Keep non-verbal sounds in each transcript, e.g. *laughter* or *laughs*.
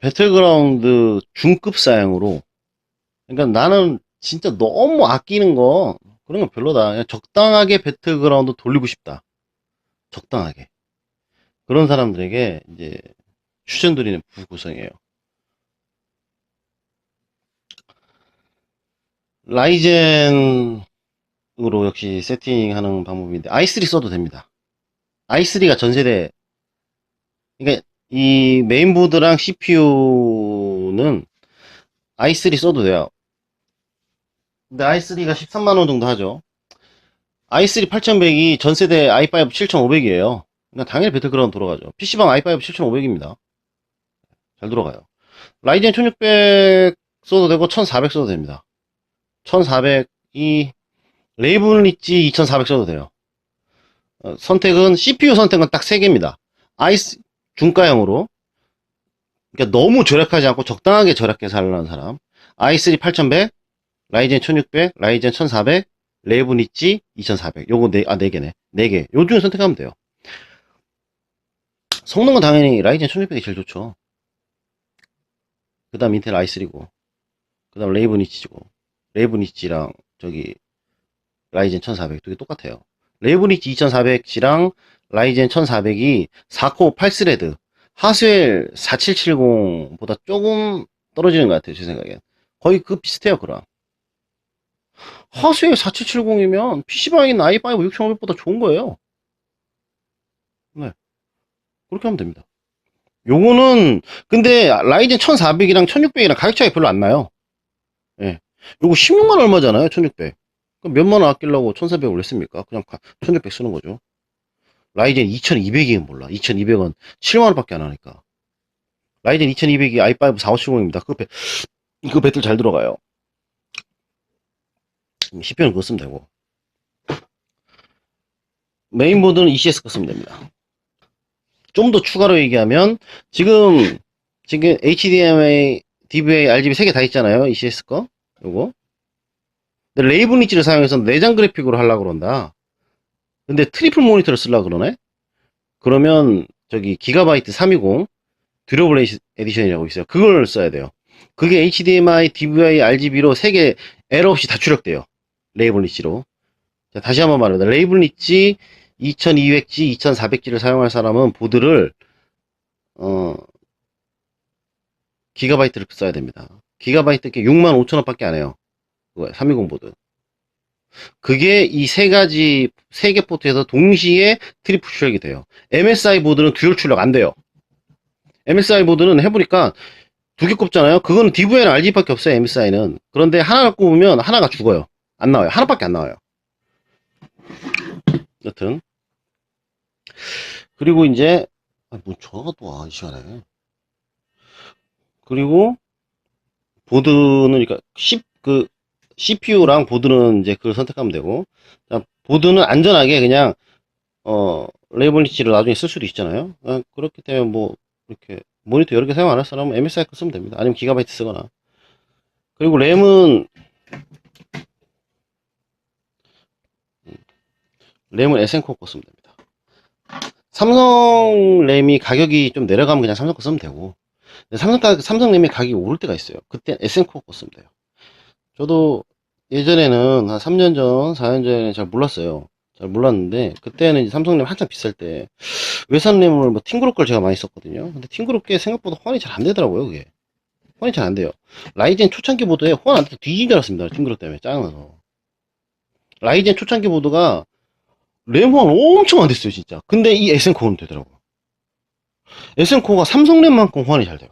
배틀그라운드 중급 사양으로 그러니까 나는 진짜 너무 아끼는 거 그런 건 별로다. 그냥 적당하게 배틀그라운드 돌리고 싶다. 적당하게. 그런 사람들에게 이제 추천드리는 구성이에요. 라이젠으로 역시 세팅하는 방법인데 i3 써도 됩니다. i3가 전 세대 그러니까 이 메인보드랑 CPU는 i3 써도 돼요. 근데 i3가 13만원 정도 하죠. i3 8100이 전세대 i5 7500이에요. 그러니까 당연히 배틀그라운드 돌아가죠. PC방 i5 7500입니다. 잘 돌아가요. 라이젠 1600 써도 되고 1400 써도 됩니다. 1400이 레이븐 리치 2400 써도 돼요. 어, 선택은 CPU 선택은 딱 3개입니다. i3 중가형으로. 그러니까 너무 절약하지 않고 적당하게 절약해 살라는 사람. i3 8100 라이젠 1600 라이젠 1400 레이븐 리치 2400 요거 네, 아, 4개네. 4개. 요 중에 선택하면 돼요. 성능은 당연히 라이젠 1600이 제일 좋죠. 그 다음 인텔 i3고. 그 다음 레이븐 리치랑 저기 라이젠 1400 두 개 똑같아요. 레이븐 리치 2400C랑 라이젠 1400이 4코어 8스레드 하스웰 4770보다 조금 떨어지는 것 같아요 제 생각엔. 거의 그 비슷해요 그랑. 하스웰 4770이면 PC방에 있는 i5 6500보다 좋은 거예요. 네. 그렇게 하면 됩니다. 요거는 근데 라이젠 1400이랑 1600이랑 가격 차이 별로 안 나요. 예. 요거 16만 얼마잖아요 1600 그럼 몇만 원 아끼려고 1400 올렸습니까? 그냥 1600 쓰는 거죠 라이젠 2200이면 몰라. 2200원 7만원 밖에 안 하니까. 라이젠 2200이 i5 4570입니다. 그 배, 그 배틀 잘 들어가요. CPU는 그거 쓰면 되고. 메인보드는 ECS 거 쓰면 됩니다. 좀 더 추가로 얘기하면, 지금, 지금 HDMI, DVI, RGB 3개 다 있잖아요. ECS 거. 요거. 리치를 사용해서 내장 그래픽으로 하려고 그런다. 근데 트리플 모니터를 쓰려고 그러네? 그러면 저기 기가바이트 320 듀러블 에디션이라고 있어요. 그걸 써야 돼요. 그게 HDMI, DVI, RGB로 3개 에러 없이 다 출력돼요. 레이블 리치로. 자, 다시 한번 말합니다. 레이블 리치 2200G, 2400G를 사용할 사람은 보드를 어 기가바이트를 써야 됩니다. 기가바이트 게 65,000원밖에 안 해요. 그거 320 보드. 그게 이 세 가지 세 개 포트에서 동시에 트리플 출력이 돼요. MSI 보드는 듀얼 출력 안 돼요. MSI 보드는 해보니까 두 개 꼽잖아요. 그거는 DVI랑 RGB밖에 없어요. MSI는. 그런데 하나를 꼽으면 하나가 죽어요. 안 나와요. 하나밖에 안 나와요. 여튼 그리고 이제 아, 뭐 전화가 또 와 이 시간에. 그리고 보드는 그러니까 10그 CPU랑 보드는 이제 그걸 선택하면 되고, 자, 보드는 안전하게 그냥, 어, 레이블 리치를 나중에 쓸 수도 있잖아요. 아, 그렇기 때문에 뭐, 이렇게, 모니터 여러 개 사용 안 할 사람은 MSI 거 쓰면 됩니다. 아니면 기가바이트 쓰거나. 그리고 램은, 램은 SN코 거 쓰면 됩니다. 삼성 램이 가격이 좀 내려가면 그냥 삼성 거 쓰면 되고, 삼성, 가, 삼성 램이 가격이 오를 때가 있어요. 그때 SN코 거 쓰면 돼요. 저도 예전에는 한 3년 전, 4년 전에 잘 몰랐어요. 잘 몰랐는데, 그때는 삼성램 한참 비쌀 때, 외산램을 뭐 팅그룹 걸 제가 많이 썼거든요. 근데 팅그룹 게 생각보다 호환이 잘 안 되더라고요, 그게. 호환이 잘 안 돼요. 라이젠 초창기 보드에 호환 안 돼서 뒤진 줄 알았습니다. 팅그룹 때문에 짜증나서. 라이젠 초창기 보드가 램 호환 엄청 안 됐어요, 진짜. 근데 이 에센코어는 되더라고요. 에센코어가 삼성램만큼 호환이 잘 돼요.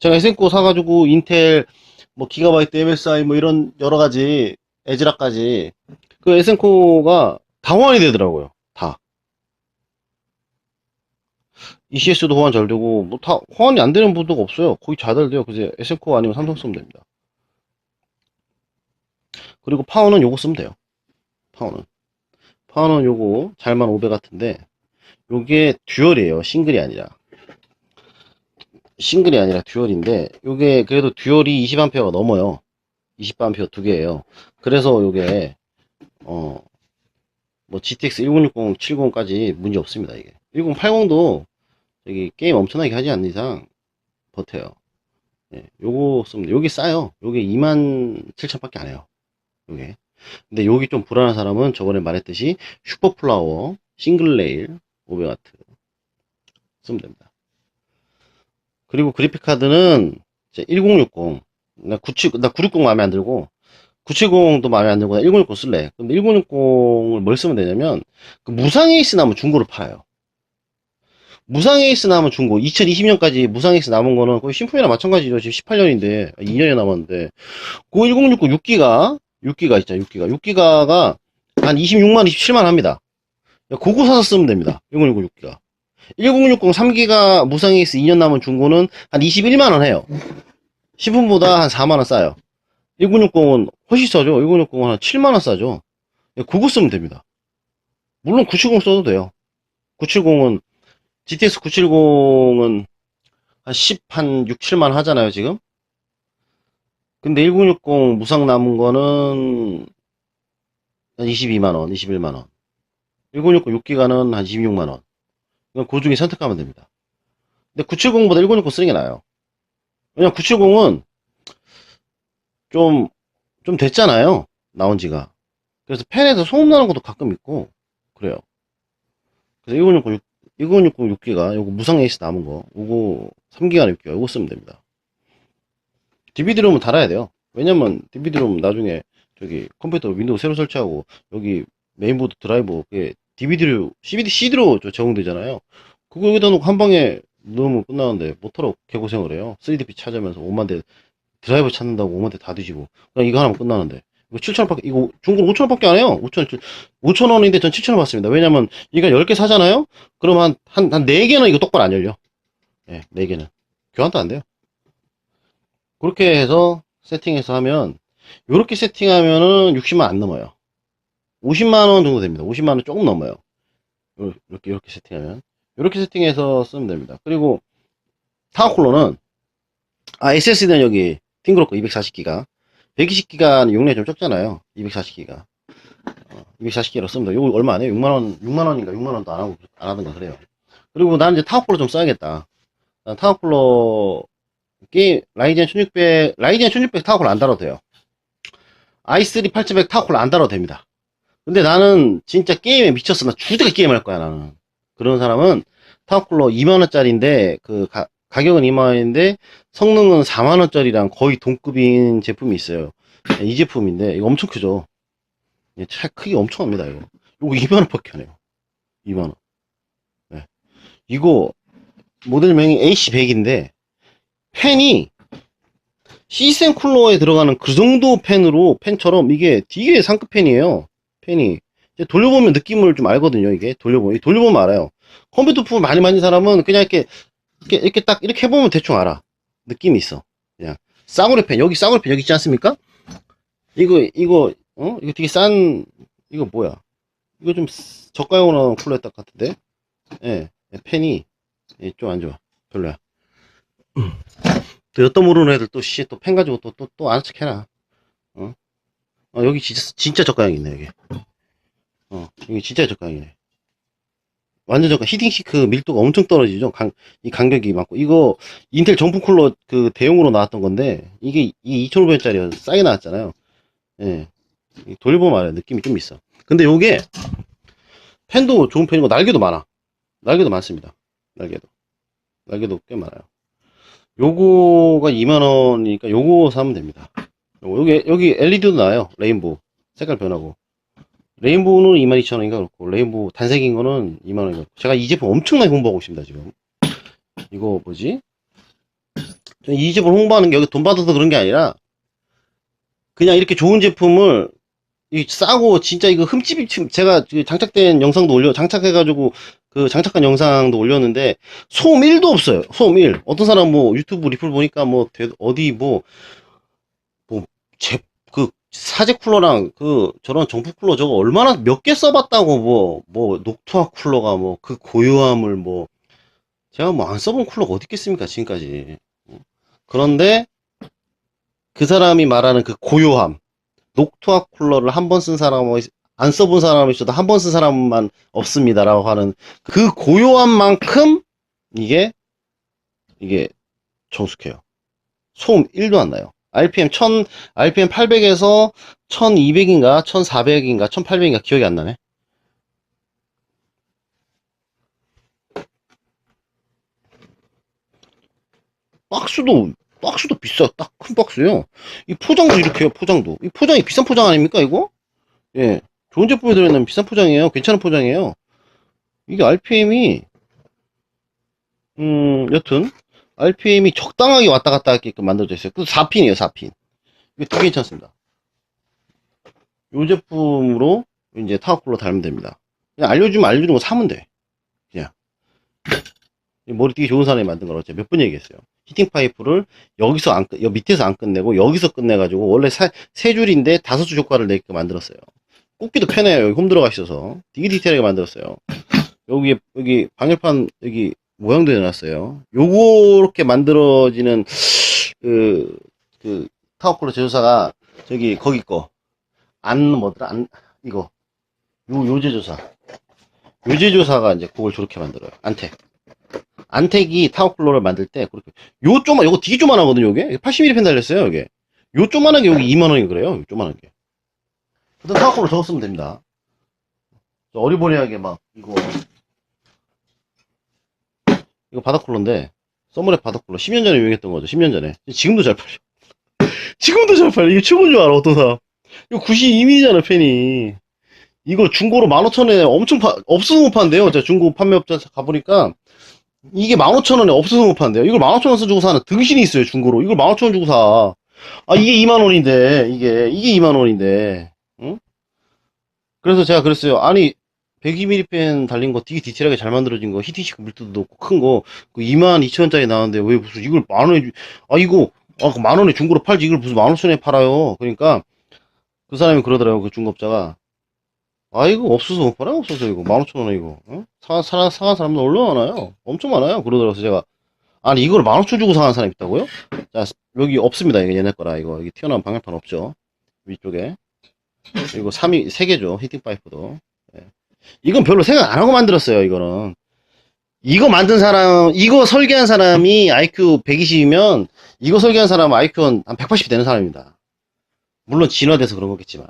제가 에센코어 사가지고 인텔 뭐 기가바이트 MSI 뭐 이런 여러 가지 에즈라까지 그 에센코가 다 호환이 되더라고요. 다. ECS도 호환 잘 되고 뭐 다 호환이 안 되는 보드가 없어요. 거의 다잘 돼요. 그래서 에센코 아니면 삼성 쓰면 됩니다. 그리고 파워는 요거 쓰면 돼요. 파워는. 파워는 요거 잘만 500 같은데 요게 듀얼이에요. 싱글이 아니라. 싱글이 아니라 듀얼인데 요게 그래도 듀얼이 20A가 넘어요 20A 두 개예요 그래서 요게 어 뭐 GTX 1060, 70까지 문제 없습니다 이게 1080도 여기 게임 엄청나게 하지 않는 이상 버텨요. 예, 요거 쓰면, 여기 싸요. 요게 27,000 밖에 안 해요. 요게. 근데 여기 좀 불안한 사람은 저번에 말했듯이 슈퍼플라워, 싱글레일, 500와트 쓰면 됩니다. 그리고 그래픽카드는 1060, 나 97, 나 960 마음에 안 들고 970도 마음에 안 들고 나 1060 쓸래. 그럼 1060을 뭘 쓰면 되냐면 그 무상 에이스 남은 중고를 팔아요. 무상 에이스 남은 중고 2020년까지 무상 에이스 남은 거는 거의 신품이랑 마찬가지죠. 지금 18년인데 2년이 남았는데 그1060 6기가 6기가 있잖아 6기가 6기가가 한 26만 27만 합니다. 그거 사서 쓰면 됩니다. 1060 6기가 1060 3기가 무상 에이스 2년 남은 중고는 한 21만 원 해요. 신품보다 한 4만 원 싸요. 1960은 훨씬 싸죠. 1960은 한 7만 원 싸죠. 그거 쓰면 됩니다. 물론 970 써도 돼요. 970은 GTX 970은 한 10, 한 6, 7만 하잖아요, 지금. 근데 1960 무상 남은 거는 한 22만원, 21만원. 1960 6기가는 한 26만원. 그 중에 선택하면 됩니다. 근데 970보다 1960 쓰는 게 나아요. 왜냐면 970은 좀, 좀 됐잖아요. 나온 지가. 그래서 팬에서 소음 나는 것도 가끔 있고, 그래요. 그래서 1960, 1960 6기가, 요거 무상 에이스 남은 거, 요거 3기가 6기가, 요거 쓰면 됩니다. DVD롬은 달아야 돼요. 왜냐면 DVD롬 나중에 저기 컴퓨터 윈도우 새로 설치하고, 여기 메인보드 드라이버, 그게 DVD로, CVD, CD로 제공되잖아요. 그거 여기다 놓고 한 방에 넣으면 끝나는데, 못하러 개고생을 해요. 3DP 찾으면서 5만 대 드라이버 찾는다고 5만 대 다 뒤지고. 그냥 이거 하나면 끝나는데. 이거 7천 원밖에, 이거 중고 5천 원밖에 안 해요. 5천, 5천 원인데 전 7천 원 받습니다. 왜냐면 이거 10개 사잖아요? 그럼 한, 한, 한 4개는 이거 똑바로 안 열려. 예, 4개는. 교환도 안 돼요. 그렇게 해서 세팅해서 하면, 요렇게 세팅하면은 60만 안 넘어요. 50만원 정도 됩니다. 50만원 조금 넘어요. 요- 이렇게, 이렇게 세팅하면. 이렇게 세팅해서 쓰면 됩니다. 그리고 타워쿨러는 아 SSD는 여기 팅그로크 240기가 120기가 용량이 좀 적잖아요. 240기가 어, 240기로 씁니다. 이거 얼마 안 해요? 6만원 6만원인가 6만원도 안 하고 안 하던가 그래요. 그리고 나는 이제 타워쿨러 좀 써야겠다. 난 타워쿨러 게임 라이젠 1600 라이젠 1600 타워쿨러 안 달아도 돼요. i3 8700 타워쿨러 안 달아도 됩니다. 근데 나는 진짜 게임에 미쳤어. 나 주대가 게임 할 거야, 나는. 그런 사람은 타워쿨러 2만원짜리인데, 그, 가, 가격은 2만원인데, 성능은 4만원짜리랑 거의 동급인 제품이 있어요. 이 제품인데, 이거 엄청 크죠? 예, 차 크기 엄청 합니다, 이거. 이거 2만원밖에 안 해요. 2만원. 네. 이거, 모델명이 AC100인데, 팬이, 시스템 쿨러에 들어가는 그 정도 팬으로, 팬처럼 이게 되게 상급 팬이에요. 팬이. 이제 돌려보면 느낌을 좀 알거든요, 이게. 돌려보면. 돌려보면 알아요. 컴퓨터 부품 많이 만진 사람은 그냥 이렇게, 이렇게, 이렇게 딱, 이렇게 해보면 대충 알아. 느낌이 있어. 그냥. 싸구려 팬. 여기 싸구려 팬 여기 있지 않습니까? 이거, 이거, 어? 이거 되게 싼, 이거 뭐야? 이거 좀 쓰- 저가용으로 나온 쿨러 딱 같은데? 예, 예, 팬이, 예, 좀 안 좋아. 별로야. 또 엿도 모르는 애들 또, 씨, 또팬 가지고 또, 또, 또 아는 척 해라. 어? 어, 여기 진짜, 진짜 저가형 있네, 여기. 어, 이게 진짜 저가형이네. 완전 저가, 히팅시크 밀도가 엄청 떨어지죠? 강, 이 간격이 많고. 이거, 인텔 정품 쿨러 그 대용으로 나왔던 건데, 이게, 이 2500원짜리 싸게 나왔잖아요. 예. 이 돌려보면 알아요. 느낌이 좀 있어. 근데 요게, 펜도 좋은 펜이고, 날개도 많아. 날개도 많습니다. 날개도. 날개도 꽤 많아요. 요거가 2만원이니까 요거 사면 됩니다. 요거, 여기, 여기 LED도 나와요. 레인보우. 색깔 변하고. 레인보우는 22,000원인가 그렇고, 레인보우 단색인 거는 2만원인가 제가 이 제품 엄청나게 홍보하고 있습니다, 지금. 이거 뭐지? 이 제품 홍보하는 게 여기 돈 받아서 그런 게 아니라, 그냥 이렇게 좋은 제품을, 이 싸고, 진짜 이거 흠집이, 지금 제가 그 장착된 영상도 올려, 장착해가지고, 그 장착한 영상도 올렸는데, 소음 1도 없어요. 소음 1. 어떤 사람 뭐 유튜브 리플 보니까 뭐, 대- 어디 뭐, 뭐, 제, 그, 사제 쿨러랑 그, 저런 정품 쿨러 저거 얼마나 몇 개 써봤다고 뭐, 뭐, 녹투아 쿨러가 뭐, 그 고요함을 뭐, 제가 뭐 안 써본 쿨러가 어디 있겠습니까, 지금까지. 그런데, 그 사람이 말하는 그 고요함, 녹투아 쿨러를 한 번 쓴 사람은, 안 써본 사람이 있어도 한 번 쓴 사람만 없습니다라고 하는 그 고요함만큼, 이게, 이게, 정숙해요. 소음 1도 안 나요. RPM 1000, RPM 800에서 1200인가, 1400인가, 1800인가 기억이 안 나네. 박스도, 박스도 비싸. 딱 큰 박스요. 이 포장도 이렇게 해요, 포장도. 이 포장이 비싼 포장 아닙니까, 이거? 예. 좋은 제품이 들어있는 비싼 포장이에요. 괜찮은 포장이에요. 이게 RPM이, 음, 여튼, RPM이 적당하게 왔다 갔다 하게끔 만들어져 있어요. 그 4핀이에요, 4핀. 이거 되게 괜찮습니다. 이 제품으로 이제 타워쿨러 달면 됩니다. 그냥 알려주면 알려주는 거 사면 돼. 그냥. 이 머리 되게 좋은 사람이 만든 거라고 제가 몇 번 얘기했어요. 히팅 파이프를 여기서 안, 끝, 여 밑에서 안 끝내고 여기서 끝내가지고 원래 사- 세 줄인데 다섯 줄 효과를 내게 만들었어요. 꽂기도 편해요. 여기 홈 들어가 있어서. 되게 디테일하게 만들었어요. 여기, 여기 방열판, 여기 모양도 해놨어요. 요렇게 만들어지는, 그, 그, 타워쿨러 제조사가, 저기, 거기 거. 안, 뭐더라, 안, 이거. 요, 요 제조사. 요 제조사가 이제 그걸 저렇게 만들어요. 안텍. 안텍이 타워쿨러를 만들 때, 그렇게. 요 쪼만, 요거 되게 쪼만하거든요, 요게. 80mm 펜 달렸어요, 요게. 요 쪼만한 게 여기 2만 원이 그래요, 요 쪼만한 게. 타워쿨러 저거 쓰면 됩니다. 저 어리버리하게 막, 이거. 이거 바닥쿨러인데, 써머레 바닥쿨러. 10년 전에 유행했던 거죠, 10년 전에. 지금도 잘 팔려. *laughs* 지금도 잘 팔려. 이거 최고인 줄 알아, 어떤 사람. 이거 92mm잖아, 펜이. 이거 중고로 15,000원에 엄청 파, 없어서 못 판대요. 제가 중고 판매업자 가보니까. 이게 15,000원에 없어서 못 판대요. 이걸 15,000원 주고 사는 등신이 있어요, 중고로. 이걸 15,000원 주고 사. 아, 이게 2만원인데, 이게, 이게 2만원인데, 응? 그래서 제가 그랬어요. 아니, 102mm 펜 달린 거 되게 디테일하게 잘 만들어진 거, 히팅식 밀도도 높고 큰 거, 그 22,000원짜리 나왔는데 왜 무슨 이걸 만 원에, 주- 아, 이거, 아, 그만 원에 중고로 팔지 이걸 무슨 만 오천에 팔아요. 그러니까, 그 사람이 그러더라고요, 그 중고업자가. 아, 이거 없어서 못 팔아요, 없어서 이거. 만 오천 원에 이거. 어? 사, 사, 사간 사람들 얼마나 많아요? 엄청 많아요. 그러더라고요, 제가. 아니, 이걸 만 오천 주고 사는 사람이 있다고요? 자, 여기 없습니다. 이거 얘네 거라. 이거, 여기 튀어나온 방향판 없죠. 위쪽에. 이거 3이, 3개죠. 히팅 파이프도. 예. 이건 별로 생각 안 하고 만들었어요, 이거는. 이거 만든 사람, 이거 설계한 사람이 IQ 120이면, 이거 설계한 사람은 IQ는 한 180이 되는 사람입니다. 물론 진화돼서 그런 거겠지만.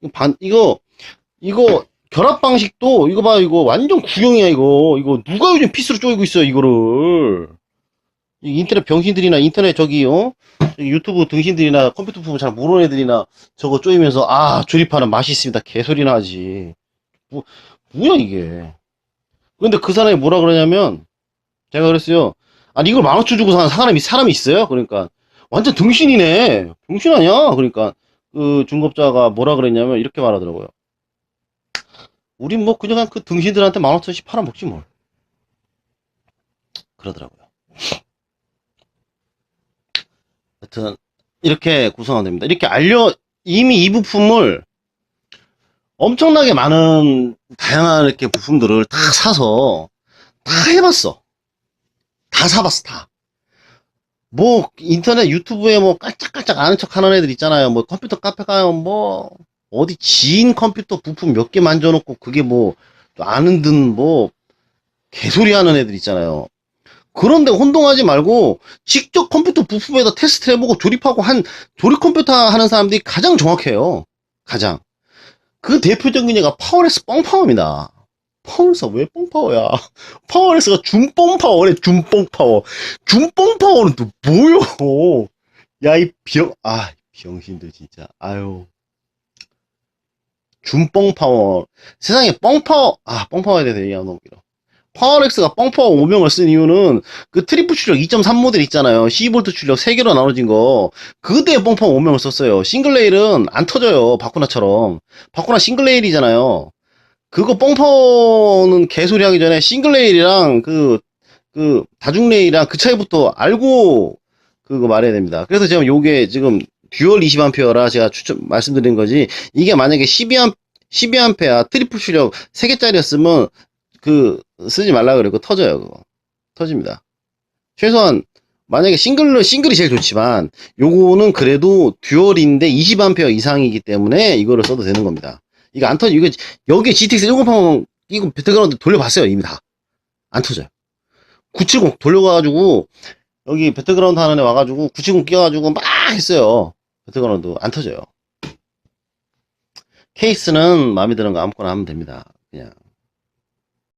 이거 반, 이거, 이거, 결합 방식도, 이거 봐, 이거 완전 구형이야, 이거. 이거 누가 요즘 피스로 쪼이고 있어요, 이거를. 이 인터넷 병신들이나 인터넷 저기, 어? 유튜브 등신들이나 컴퓨터 부분 잘 모르는 애들이나 저거 쪼이면서, 아, 조립하는 맛이 있습니다. 개소리나 하지. 뭐, 뭐야, 이게. 근데 그 사람이 뭐라 그러냐면, 제가 그랬어요. 아니, 이걸 만원치 주고 사는 사람이, 사람이 있어요? 그러니까, 완전 등신이네. 병신 아니야? 그러니까, 그 중급자가 뭐라 그랬냐면, 이렇게 말하더라고요. 우린 뭐, 그냥 그 등신들한테 만원천씩 팔아먹지 뭘. 그러더라고요. 하여튼, 이렇게 구성하면 됩니다. 이렇게 알려, 이미 이 부품을 엄청나게 많은 다양한 이렇게 부품들을 다 사서 다 해봤어. 다 사봤어, 다. 뭐, 인터넷 유튜브에 뭐 깔짝깔짝 아는 척 하는 애들 있잖아요. 뭐 컴퓨터 카페 가요, 뭐, 어디 지인 컴퓨터 부품 몇 개 만져놓고 그게 뭐, 아는 듯 뭐, 개소리 하는 애들 있잖아요. 그런데 혼동하지 말고, 직접 컴퓨터 부품에다 테스트 해보고 조립하고 한, 조립 컴퓨터 하는 사람들이 가장 정확해요. 가장. 그 대표적인 예가 파워레스 뻥파워입니다. 파워레스가 왜 뻥파워야? *laughs* 파워레스가 준뻥파워래, 준뻥파워. 준뻥파워는 또 뭐요? *laughs* 야, 이 병, 아, 병신들 진짜. 아유. 준뻥파워. 세상에 뻥파워, 아, 뻥파워에 대해서 얘기하면 너무 길어. 파워렉스가 뻥파워 5명을 쓴 이유는 그 트리플 출력 2.3 모델 있잖아요. 12V 출력 3개로 나눠진 거. 그때 뻥파워 5명을 썼어요. 싱글레일은 안 터져요. 바쿠나처럼. 바쿠나 싱글레일이잖아요. 그거 뻥파워는 개소리 하기 전에 싱글레일이랑 그, 그 다중레일이랑 그 차이부터 알고 그거 말해야 됩니다. 그래서 제가 요게 지금 듀얼 20A라 제가 추천, 말씀드린 거지. 이게 만약에 12A, 12A 트리플 출력 3개짜리였으면 그 쓰지 말라 그러고 터져요 그거 터집니다 최소한 만약에 싱글로 싱글이 제일 좋지만 요거는 그래도 듀얼인데 20A 이상이기 때문에 이거를 써도 되는 겁니다 이거 안 터져 이거 여기 GTX 1080 이거 배틀그라운드 돌려봤어요 이미 다 안 터져요 970 돌려가지고 여기 배틀그라운드 하는 애 와가지고 970 끼워가지고 막 했어요. 배틀그라운드 안 터져요. 케이스는 마음에 드는 거 아무거나 하면 됩니다. 그냥